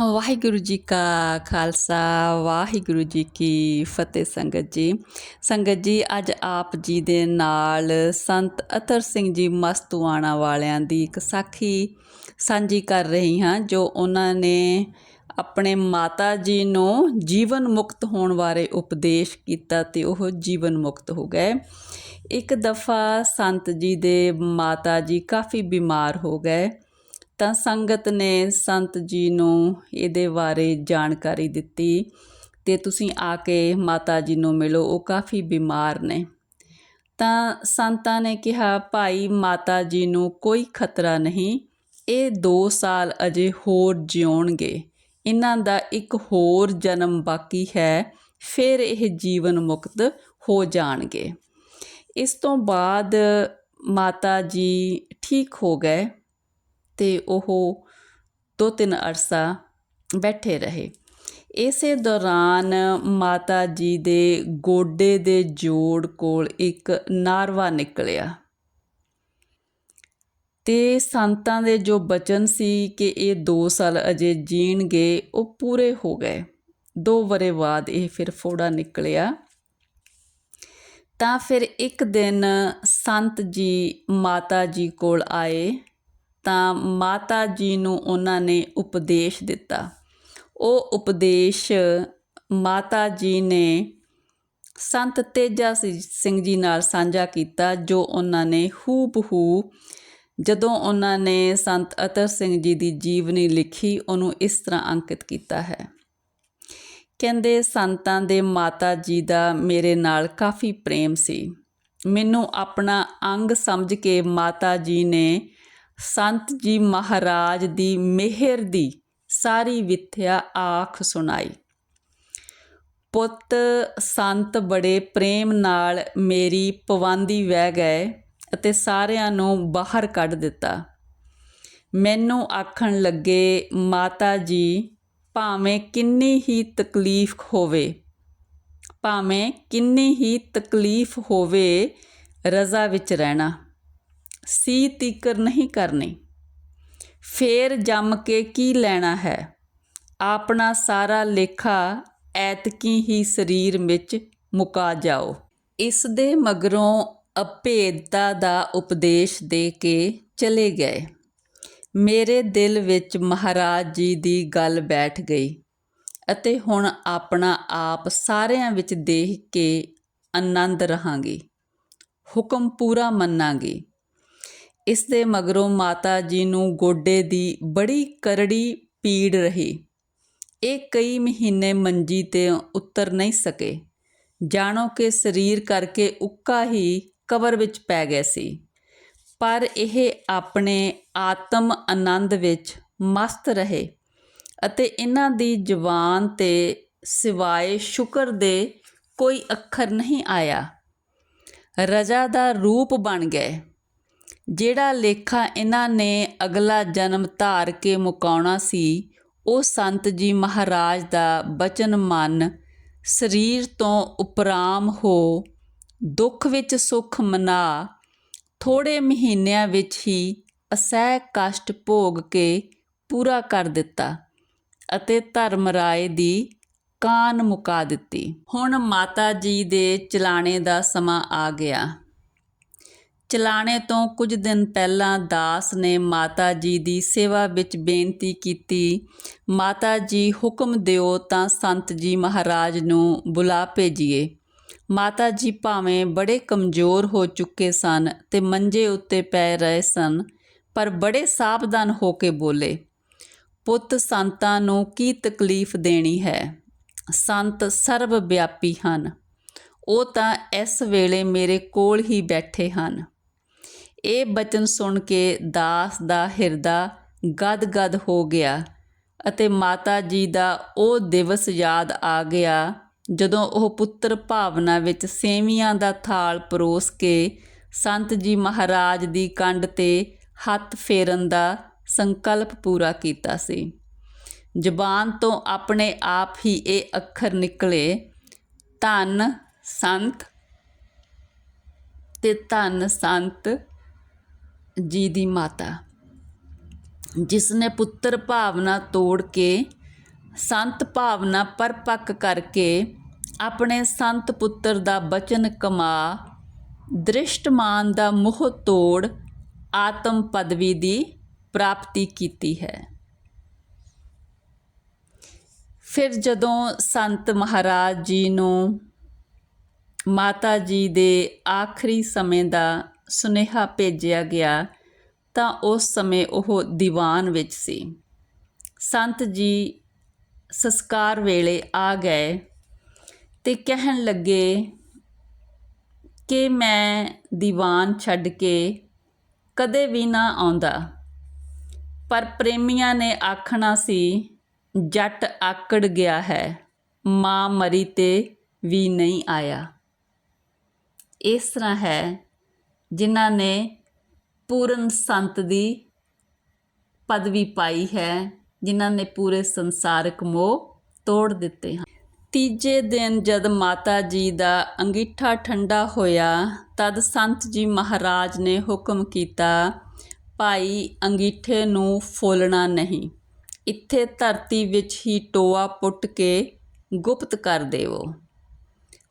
ਵਾਹਿਗੁਰੂ ਜੀ ਕਾ ਖਾਲਸਾ ਵਾਹਿਗੁਰੂ ਜੀ ਕੀ ਫਤਿਹ। ਸੰਗਤ ਜੀ ਸੰਗਤ ਜੀ, ਅੱਜ ਆਪ ਜੀ ਦੇ ਨਾਲ ਸੰਤ ਅਤਰ ਸਿੰਘ ਜੀ ਮਸਤੂਆਣਾ ਵਾਲਿਆਂ ਦੀ ਇੱਕ ਸਾਖੀ ਸਾਂਝੀ ਕਰ ਰਹੀ ਹਾਂ, ਜੋ ਉਹਨਾਂ ਨੇ ਆਪਣੇ ਮਾਤਾ ਜੀ ਨੂੰ ਜੀਵਨ ਮੁਕਤ ਹੋਣ ਬਾਰੇ ਉਪਦੇਸ਼ ਕੀਤਾ ਤੇ ਉਹ ਜੀਵਨ ਮੁਕਤ ਹੋ ਗਏ। ਇੱਕ ਦਫਾ ਸੰਤ ਜੀ ਦੇ ਮਾਤਾ ਜੀ ਕਾਫੀ ਬਿਮਾਰ ਹੋ ਗਏ। ਤਾਂ ਸੰਗਤ ਨੇ ਸੰਤ ਜੀ ਨੂੰ ਇਹਦੇ ਬਾਰੇ ਜਾਣਕਾਰੀ ਦਿੱਤੀ ਤੇ ਤੁਸੀਂ ਆ ਕੇ ਮਾਤਾ ਜੀ ਨੂੰ ਮਿਲੋ, ਉਹ ਕਾਫੀ ਬਿਮਾਰ ਨੇ। ਤਾਂ ਸੰਤਾਂ ਨੇ ਕਿਹਾ, ਭਾਈ, ਮਾਤਾ ਜੀ ਨੂੰ ਕੋਈ ਖਤਰਾ ਨਹੀਂ, ਇਹ 2 ਸਾਲ ਅਜੇ ਹੋਰ ਜਿਉਣਗੇ। ਇਹਨਾਂ ਦਾ ਇੱਕ ਹੋਰ ਜਨਮ ਬਾਕੀ ਹੈ, ਫਿਰ ਇਹ ਜੀਵਨ ਮੁਕਤ ਹੋ ਜਾਣਗੇ। ਇਸ ਤੋਂ ਬਾਅਦ ਮਾਤਾ ਜੀ ਠੀਕ ਹੋ ਗਏ। ਤੇ ਉਹ ਦੋ ਤਿੰਨ ਅਰਸਾ ਬੈਠੇ ਰਹੇ। ਇਸੇ ਦੌਰਾਨ ਮਾਤਾ ਜੀ ਦੇ ਗੋਡੇ ਦੇ ਜੋੜ ਕੋਲ ਇੱਕ ਨਾਰਵਾ ਨਿਕਲਿਆ। ਤੇ ਸੰਤਾਂ ਦੇ ਜੋ ਬਚਨ ਸੀ ਕਿ ਇਹ 2 ਸਾਲ ਅਜੇ ਜੀਣਗੇ, ਉਹ ਪੂਰੇ ਹੋ ਗਏ। ਦੋ ਵਰੇ ਬਾਅਦ ਇਹ ਫਿਰ ਫੋੜਾ ਨਿਕਲਿਆ। ਤਾਂ ਫਿਰ ਇੱਕ ਦਿਨ ਸੰਤ ਜੀ ਮਾਤਾ ਜੀ ਕੋਲ ਆਏ। ਤਾਂ ਮਾਤਾ ਜੀ ਨੂੰ ਉਹਨਾਂ ਨੇ ਉਪਦੇਸ਼ ਦਿੱਤਾ। ਉਹ ਉਪਦੇਸ਼ ਮਾਤਾ ਜੀ ਨੇ ਸੰਤ ਤੇਜਾ ਸਿੰਘ ਜੀ ਨਾਲ ਸਾਂਝਾ ਕੀਤਾ, ਜੋ ਉਹਨਾਂ ਨੇ ਹੂ ਬਹੂ ਜਦੋਂ ਉਹਨਾਂ ਨੇ ਸੰਤ ਅਤਰ ਸਿੰਘ ਜੀ ਦੀ ਜੀਵਨੀ ਲਿਖੀ, ਉਹਨੂੰ ਇਸ ਤਰ੍ਹਾਂ ਅੰਕਿਤ ਕੀਤਾ ਹੈ। ਕਹਿੰਦੇ, ਸੰਤਾਂ ਦੇ ਮਾਤਾ ਜੀ ਦਾ ਮੇਰੇ ਨਾਲ ਕਾਫੀ ਪ੍ਰੇਮ ਸੀ। ਮੈਨੂੰ ਆਪਣਾ ਅੰਗ ਸਮਝ ਕੇ ਮਾਤਾ ਜੀ ਨੇ ਸੰਤ ਜੀ ਮਹਾਰਾਜ ਦੀ ਮਿਹਰ ਦੀ ਸਾਰੀ ਵਿਥਿਆ ਆਖ ਸੁਣਾਈ। ਪੁੱਤ, ਸੰਤ ਬੜੇ ਪ੍ਰੇਮ ਨਾਲ ਮੇਰੀ ਪਵਾਂਦੀ ਵਹਿ ਗਏ ਅਤੇ ਸਾਰਿਆਂ ਨੂੰ ਬਾਹਰ ਕੱਢ ਦਿੱਤਾ। ਮੈਨੂੰ ਆਖਣ ਲੱਗੇ, ਮਾਤਾ ਜੀ, ਭਾਵੇਂ ਕਿੰਨੀ ਹੀ ਤਕਲੀਫ ਹੋਵੇ, ਭਾਵੇਂ ਕਿੰਨੀ ਹੀ ਤਕਲੀਫ ਹੋਵੇ, ਰਜ਼ਾ ਵਿੱਚ ਰਹਿਣਾ। ਸੀ ਤੀਕਰ ਨਹੀਂ ਕਰਨੀ। ਫੇਰ ਜੰਮ ਕੇ ਕੀ ਲੈਣਾ ਹੈ? ਆਪਣਾ ਸਾਰਾ ਲੇਖਾ ਐਤਕੀ ਹੀ ਸਰੀਰ ਵਿੱਚ ਮੁਕਾ ਜਾਓ। ਇਸ ਦੇ ਮਗਰੋਂ ਅਭੇਦਤਾ ਦਾ ਉਪਦੇਸ਼ ਦੇ ਕੇ ਚਲੇ ਗਏ। ਮੇਰੇ ਦਿਲ ਵਿੱਚ ਮਹਾਰਾਜ ਜੀ ਦੀ ਗੱਲ ਬੈਠ ਗਈ ਅਤੇ ਹੁਣ ਆਪਣਾ ਆਪ ਸਾਰਿਆਂ ਵਿੱਚ ਦੇਖ ਕੇ ਆਨੰਦ ਰਹਾਂਗੀ। ਹੁਕਮ ਪੂਰਾ ਮੰਨਾਂਗੀ। ਇਸ ਦੇ ਮਗਰੋਂ ਮਾਤਾ ਜੀ ਨੂੰ ਗੋਡੇ ਦੀ ਬੜੀ ਕਰੜੀ ਪੀੜ ਰਹੀ। ਇਹ ਕਈ ਮਹੀਨੇ ਮੰਜੀ ਤੇ ਉਤਰ ਨਹੀਂ ਸਕੇ। ਜਾਣੋ ਕਿ ਸਰੀਰ ਕਰਕੇ ਉੱਕਾ ਹੀ ਕਬਰ ਵਿੱਚ ਪੈ ਗਏ ਸੀ। ਪਰ ਇਹ ਆਪਣੇ ਆਤਮ ਆਨੰਦ ਵਿੱਚ ਮਸਤ ਰਹੇ ਅਤੇ ਇਹਨਾਂ ਦੀ ਜ਼ੁਬਾਨ ਤੇ ਸਿਵਾਏ ਸ਼ੁਕਰ ਦੇ ਕੋਈ ਅੱਖਰ ਨਹੀਂ ਆਇਆ। ਰਜਾ ਦਾ ਰੂਪ ਬਣ ਗਏ। ਜਿਹੜਾ ਲੇਖਾ ਇਹਨਾਂ ਨੇ ਅਗਲਾ ਜਨਮ ਧਾਰ ਕੇ ਮੁਕਾਉਣਾ ਸੀ, ਉਹ ਸੰਤ ਜੀ ਮਹਾਰਾਜ ਦਾ ਬਚਨ ਮੰਨ, ਸਰੀਰ ਤੋਂ ਉਪਰਾਮ ਹੋ, ਦੁੱਖ ਵਿੱਚ ਸੁਖ ਮਨਾ ਥੋੜੇ ਮਹੀਨਿਆਂ ਵਿੱਚ ਹੀ ਅਸਹਿ ਕਸ਼ਟ ਭੋਗ ਕੇ ਪੂਰਾ ਕਰ ਦਿੱਤਾ ਅਤੇ ਧਰਮ ਰਾਏ ਦੀ ਕਾਨ ਮੁਕਾ ਦਿੱਤੀ। ਹੁਣ ਮਾਤਾ ਜੀ ਦੇ ਚਲਾਣੇ ਦਾ ਸਮਾਂ ਆ ਗਿਆ। ਚਲਾਣੇ ਤੋਂ ਕੁਝ ਦਿਨ ਪਹਿਲਾਂ ਦਾਸ ਨੇ ਮਾਤਾ ਜੀ ਦੀ ਸੇਵਾ ਵਿੱਚ ਬੇਨਤੀ ਕੀਤੀ। ਮਾਤਾ ਜੀ ਹੁਕਮ ਦਿਓ ਤਾਂ ਸੰਤ ਜੀ ਮਹਾਰਾਜ ਨੂੰ ਬੁਲਾ ਭੇਜੀਏ। ਮਾਤਾ ਜੀ ਭਾਵੇਂ ਬੜੇ ਕਮਜ਼ੋਰ ਹੋ ਚੁੱਕੇ ਸਨ ਤੇ ਮੰਜੇ ਉੱਤੇ ਪੈ ਰਹੇ ਸਨ, ਪਰ ਬੜੇ ਸਾਵਧਾਨ ਹੋ ਕੇ ਬੋਲੇ, ਪੁੱਤ, ਸੰਤਾਂ ਨੂੰ ਕੀ ਤਕਲੀਫ ਦੇਣੀ ਹੈ? ਸੰਤ ਸਰਬ ਵਿਆਪੀ ਹਨ। ਉਹ ਤਾਂ ਇਸ ਵੇਲੇ ਮੇਰੇ ਕੋਲ ਹੀ ਬੈਠੇ ਹਨ। ਇਹ ਬਚਨ ਸੁਣ ਕੇ ਦਾਸ ਦਾ ਹਿਰਦਾ ਗਦ-ਗਦ ਹੋ ਗਿਆ ਅਤੇ ਮਾਤਾ ਜੀ ਦਾ ਉਹ ਦਿਵਸ ਯਾਦ ਆ ਗਿਆ ਜਦੋਂ ਉਹ ਪੁੱਤਰ ਭਾਵਨਾ ਵਿੱਚ ਸੇਵੀਆਂ ਦਾ ਥਾਲ ਪਰੋਸ ਕੇ ਸੰਤ ਜੀ ਮਹਾਰਾਜ ਦੀ ਕੰਡ ਤੇ ਹੱਥ ਫੇਰਨ ਦਾ ਸੰਕਲਪ ਪੂਰਾ ਕੀਤਾ ਸੀ। ਜ਼ਬਾਨ ਤੋਂ ਆਪਣੇ ਆਪ ਹੀ ਇਹ ਅੱਖਰ ਨਿਕਲੇ, ਧੰਨ ਸੰਤ ਤੇ ਧੰਨ ਸੰਤ ਜੀ ਦੀ ਮਾਤਾ। ਜਿਸ ਨੇ ਪੁੱਤਰ ਭਾਵਨਾ ਤੋੜ ਕੇ, ਸੰਤ ਭਾਵਨਾ ਪਰਪੱਕ ਕਰਕੇ ਆਪਣੇ ਸੰਤ ਪੁੱਤਰ ਦਾ ਬਚਨ ਕਮਾ, ਦ੍ਰਿਸ਼ਟਮਾਨ ਦਾ ਮੋਹ ਤੋੜ ਆਤਮ ਪਦਵੀ ਦੀ ਪ੍ਰਾਪਤੀ ਕੀਤੀ ਹੈ। ਫਿਰ ਜਦੋਂ ਸੰਤ ਮਹਾਰਾਜ ਜੀ ਨੂੰ ਮਾਤਾ ਜੀ ਦੇ ਆਖਰੀ ਸਮੇਂ ਦਾ ਸੁਨੇਹਾ ਭੇਜਿਆ ਗਿਆ ਤਾਂ ਉਸ ਸਮੇਂ ਉਹ ਦੀਵਾਨ ਵਿੱਚ ਸੀ। ਸੰਤ ਜੀ ਸੰਸਕਾਰ ਵੇਲੇ ਆ ਗਏ ਤੇ ਕਹਿਣ ਲੱਗੇ ਕਿ ਮੈਂ ਦੀਵਾਨ ਛੱਡ ਕੇ ਕਦੇ ਵੀ ਨਾ ਆਉਂਦਾ। ਪਰ ਪ੍ਰੇਮੀਆਂ ਨੇ ਆਖਣਾ ਸੀ, ਜੱਟ ਆਕੜ ਗਿਆ ਹੈ, ਮਾਂ ਮਰੀ ਤੇ ਵੀ ਨਹੀਂ ਆਇਆ। ਇਸ ਤਰ੍ਹਾਂ ਹੈ ਜਿਨ੍ਹਾਂ ਨੇ ਪੂਰਨ ਸੰਤ ਦੀ ਪਦਵੀ ਪਾਈ ਹੈ, ਜਿਨ੍ਹਾਂ ਨੇ ਪੂਰੇ ਸੰਸਾਰਕ ਮੋਹ ਤੋੜ ਦਿੱਤੇ ਹਨ। ਤੀਜੇ ਦਿਨ ਜਦ ਮਾਤਾ ਜੀ ਦਾ ਅੰਗੀਠਾ ਠੰਡਾ ਹੋਇਆ, ਤਦ ਸੰਤ ਜੀ ਮਹਾਰਾਜ ਨੇ ਹੁਕਮ ਕੀਤਾ, ਭਾਈ, ਅੰਗੀਠੇ ਨੂੰ ਫੋਲਣਾ ਨਹੀਂ। ਇੱਥੇ ਧਰਤੀ ਵਿੱਚ ਹੀ ਟੋਆ ਪੁੱਟ ਕੇ ਗੁਪਤ ਕਰ ਦੇਵੋ।